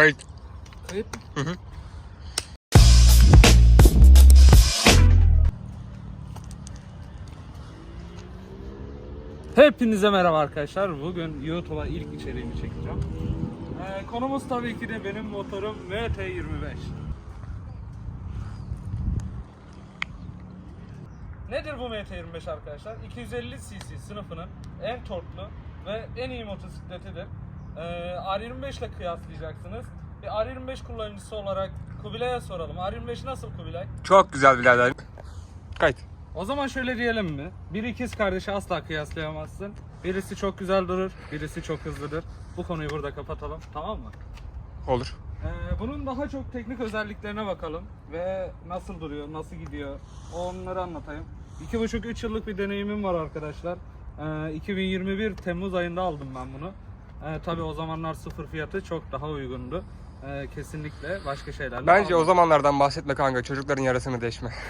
Kayıt. Kayıt mı? Hı hı. Hepinize merhaba arkadaşlar. Bugün YouTube'a ilk içeriğimi çekeceğim. Ee, konumuz tabii ki de benim motorum MT25. Nedir bu MT25 arkadaşlar? 250 cc sınıfının en torklu ve en iyi motosikletidir. Ee, R25 ile kıyaslayacaksınız. Bir R25 kullanıcısı olarak Kubilay'a soralım. R25 nasıl Kubilay? Çok güzel birader. Kayıt. O zaman şöyle diyelim mi? Bir ikiz kardeşi asla kıyaslayamazsın. Birisi çok güzel durur, birisi çok hızlıdır. Bu konuyu burada kapatalım, tamam mı? Olur. Ee, bunun daha çok teknik özelliklerine bakalım ve nasıl duruyor, nasıl gidiyor, onları anlatayım. 2,5-3 yıllık bir deneyimim var arkadaşlar. Ee, 2021 Temmuz ayında aldım ben bunu. Ee, Tabi o zamanlar sıfır fiyatı çok daha uygundu. Ee, kesinlikle başka şeylerle Bence o zamanlardan bahsetme kanka. Çocukların yarasını deşme.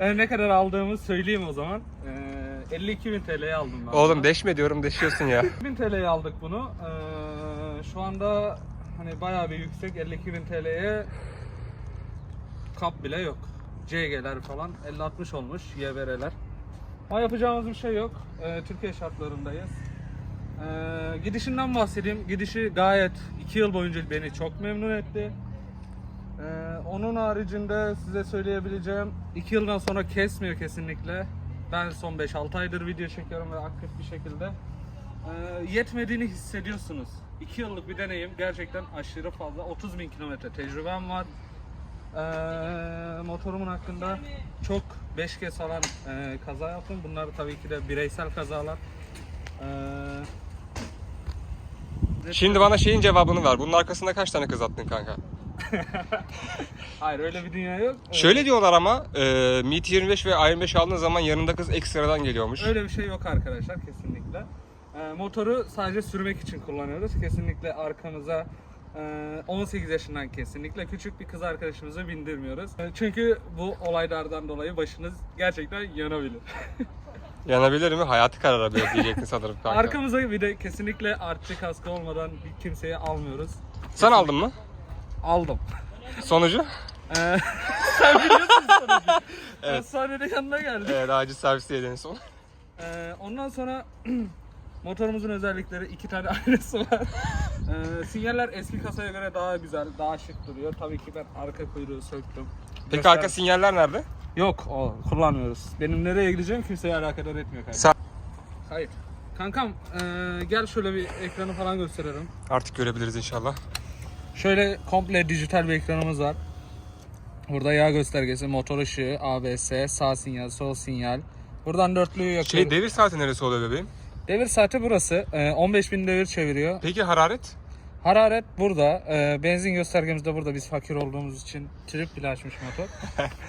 Ee, ne kadar aldığımı söyleyeyim o zaman. Ee, 52.000 TL'ye aldım ben. Oğlum bunu. deşme diyorum deşiyorsun ya. 1000 TL'ye aldık bunu. Ee, şu anda hani bayağı bir yüksek 52.000 TL'ye kap bile yok. CG'ler falan 50-60 olmuş YBR'ler. Ama yapacağımız bir şey yok. Ee, Türkiye şartlarındayız. Ee, gidişinden bahsedeyim. Gidişi gayet 2 yıl boyunca beni çok memnun etti. Ee, onun haricinde size söyleyebileceğim 2 yıldan sonra kesmiyor kesinlikle. Ben son 5-6 aydır video çekiyorum ve aktif bir şekilde. Ee, yetmediğini hissediyorsunuz. 2 yıllık bir deneyim gerçekten aşırı fazla. 30 bin kilometre tecrübem var. Ee, motorumun hakkında çok 5 kez falan e, kaza yaptım. Bunlar tabii ki de bireysel kazalar. Ee, Şimdi bana şeyin cevabını ver. Bunun arkasında kaç tane kız attın kanka? Hayır öyle bir dünya yok. Şöyle diyorlar ama e, Meet 25 ve i25 aldığın zaman yanında kız ekstradan geliyormuş. Öyle bir şey yok arkadaşlar kesinlikle. Ee, motoru sadece sürmek için kullanıyoruz. Kesinlikle arkamıza e, 18 yaşından kesinlikle küçük bir kız arkadaşımızı bindirmiyoruz. E, Çünkü bu olaylardan dolayı başınız gerçekten yanabilir. Yanabilir mi? Hayatı kararabilir diyecektin sanırım kanka. Arkamıza bir de kesinlikle artçı kaskı olmadan bir kimseyi almıyoruz. Sen aldın mı? Aldım. Sonucu? Ee, sen biliyorsun sonucu. evet. Sahnede yanına geldi. Evet acil servis en son. Ee, ondan sonra motorumuzun özellikleri iki tane aynası var. Ee, sinyaller eski kasaya göre daha güzel, daha şık duruyor. Tabii ki ben arka kuyruğu söktüm. Peki Göster- arka sinyaller nerede? Yok, o kullanmıyoruz. Benim nereye gideceğim kimseye alakadar etmiyor kardeşim. Sen Hayır. Kankam ee, gel şöyle bir ekranı falan gösterelim. artık görebiliriz inşallah. Şöyle komple dijital bir ekranımız var. Burada yağ göstergesi, motor ışığı, ABS, sağ sinyal, sol sinyal. Buradan dörtlüyü yakıyoruz. Şey devir saati neresi oluyor bebeğim? Devir saati burası. Ee, 15.000 devir çeviriyor. Peki hararet? Hararet burada. Ee, benzin göstergemiz de burada. Biz fakir olduğumuz için trip bile açmış motor.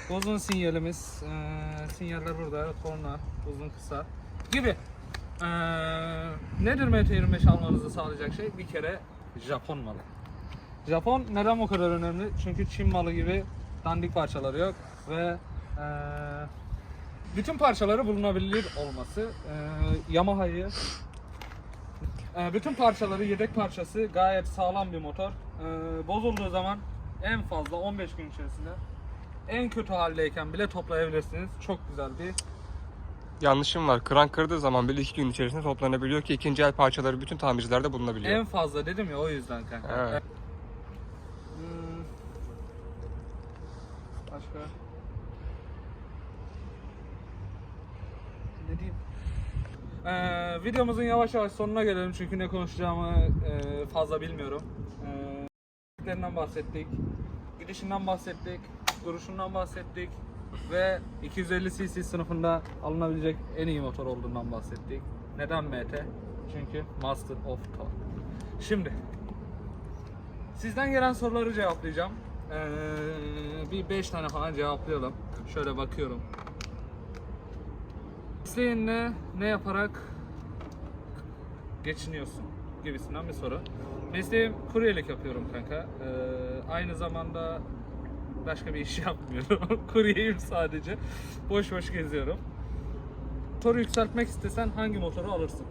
uzun sinyalimiz. ee, sinyaller burada. Korna uzun kısa gibi. Ee, nedir MT25 almanızı sağlayacak şey? Bir kere Japon malı. Japon neden bu kadar önemli? Çünkü Çin malı gibi dandik parçaları yok ve ee, bütün parçaları bulunabilir olması. Ee, Yamaha'yı ee, bütün parçaları yedek parçası gayet sağlam bir motor. Ee, bozulduğu zaman en fazla 15 gün içerisinde en kötü haldeyken bile toplayabilirsiniz. Çok güzel bir Yanlışım var. Kran kırdığı zaman bile iki gün içerisinde toplanabiliyor ki ikinci el parçaları bütün tamircilerde bulunabiliyor. en fazla dedim ya o yüzden kanka. Evet. Hmm. Başka? Ne diyeyim? Ee, videomuzun yavaş yavaş sonuna gelelim çünkü ne konuşacağımı e, fazla bilmiyorum. Ee, bahsettik, gidişinden bahsettik, duruşundan bahsettik ve 250 cc sınıfında alınabilecek en iyi motor olduğundan bahsettik. Neden MT? Çünkü Master of Torque. Şimdi Sizden gelen soruları cevaplayacağım. Ee, bir 5 tane falan cevaplayalım. Şöyle bakıyorum. Mesleğinle ne yaparak geçiniyorsun gibisinden bir soru. Mesleğim kuryelik yapıyorum kanka. Ee, aynı zamanda başka bir iş yapmıyorum. Kuryeyim sadece. Boş boş geziyorum. Motoru yükseltmek istesen hangi motoru alırsın?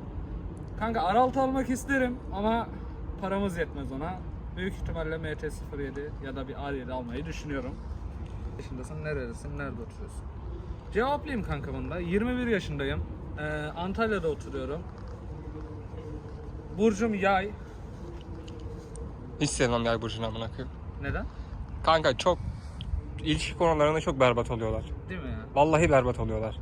Kanka R6 almak isterim ama paramız yetmez ona. Büyük ihtimalle MT-07 ya da bir R7 almayı düşünüyorum. Yaşındasın, neredesin, nerede oturuyorsun? Cevaplayayım kanka bunda. 21 yaşındayım. Ee, Antalya'da oturuyorum. Burcum yay. Hiç sevmem yay burcunu amına koyayım. Neden? Kanka çok ilişki konularında çok berbat oluyorlar. Değil mi ya? Vallahi berbat oluyorlar.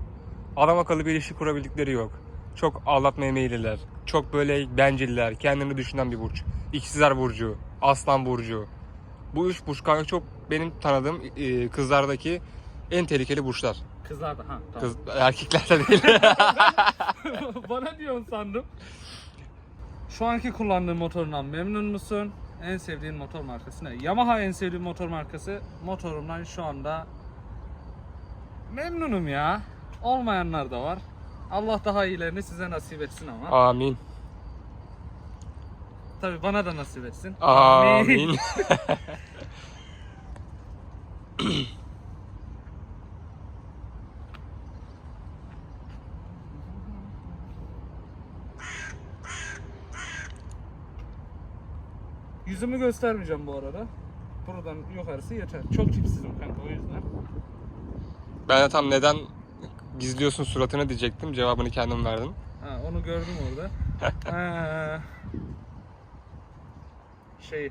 Adam akıllı bir ilişki kurabildikleri yok. Çok ağlatmaya meyilliler. Çok böyle benciller, kendini düşünen bir burç. İkizler burcu, Aslan burcu. Bu üç burç kanka çok benim tanıdığım e, kızlardaki en tehlikeli burçlar. Kızlar da ha tamam. Kız erkeklerde değil. Bana diyorsun sandım. Şu anki kullandığın motorundan memnun musun? En sevdiğin motor markası ne? Yamaha en sevdiğim motor markası. Motorumdan şu anda memnunum ya. Olmayanlar da var. Allah daha iyilerini size nasip etsin ama. Amin. Tabii bana da nasip etsin. Amin. Yüzümü göstermeyeceğim bu arada. Buradan yukarısı yeter. Çok tipsizim kanka o yüzden. ben de tam neden gizliyorsun suratını diyecektim. Cevabını kendim verdin. Ha, onu gördüm orada. Şey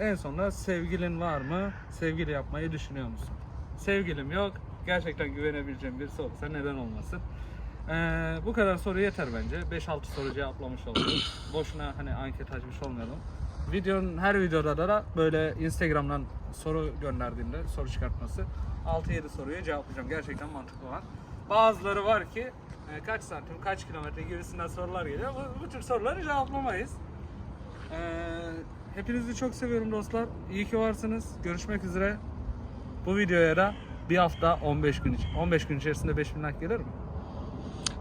en sonunda sevgilin var mı? Sevgili yapmayı düşünüyor musun? Sevgilim yok. Gerçekten güvenebileceğim birisi olsa neden olmasın? Ee, bu kadar soru yeter bence. 5-6 soru cevaplamış olduk. Boşuna hani anket açmış olmayalım. Videonun her videoda da böyle Instagram'dan soru gönderdiğimde soru çıkartması 6-7 soruyu cevaplayacağım. Gerçekten mantıklı olan. Bazıları var ki e, kaç santim, kaç kilometre gibisinden sorular geliyor. Bu, bu tür soruları cevaplamayız. Ee, hepinizi çok seviyorum dostlar. İyi ki varsınız. Görüşmek üzere. Bu videoya da bir hafta 15 gün iç- 15 gün içerisinde 5000 like gelir mi?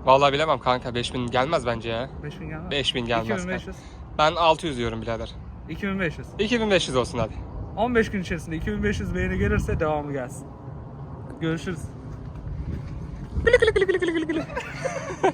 Vallahi bilemem kanka 5000 gelmez bence ya. 5000 gelmez. mi? 5000 gelmez. kanka. 2500. Ben 600 diyorum birader. 2500. 2500 olsun hadi. 15 gün içerisinde 2500 beğeni gelirse devamı gelsin. Görüşürüz.